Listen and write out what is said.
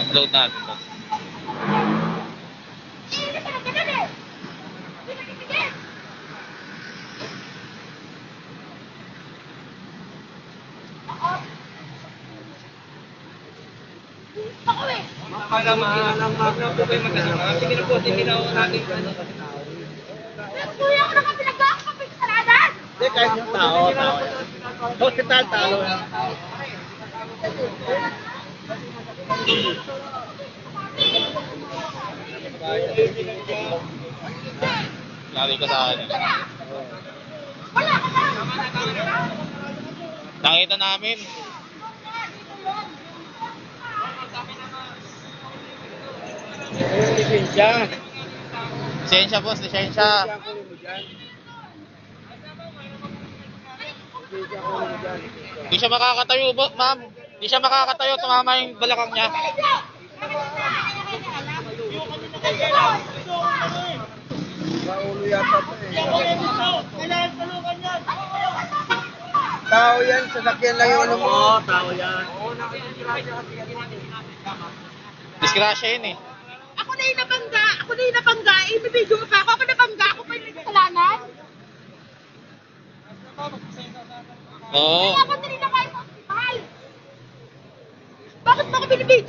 Upload natin to. Ako eh. Para maalam na po kayo magkasama. Sige na po, hindi na ako natin ano. Kuya ko na kami nagkakapit sa ladas. Hindi, kahit yung tao. Hospital, talo yan. Lari sa ka na. Nakita namin. Lisensya. Lisensya boss, lisensya. Lisensya ko mo dyan. Lisensya ko mo dyan. Di siya makakatayo, ma'am. Di siya makakatayo, tumama yung balakang niya. Yata eh. Tao yan, sasakyan lang yung ano mo. Oo, tao yan. Disgrasya yun eh. Ako na yung nabangga. Ako na yung nabangga. Ibibidyo mo pa ako. Ako nabangga. Ako pa yung nagkasalanan. Oo. Ako na Even if they don't.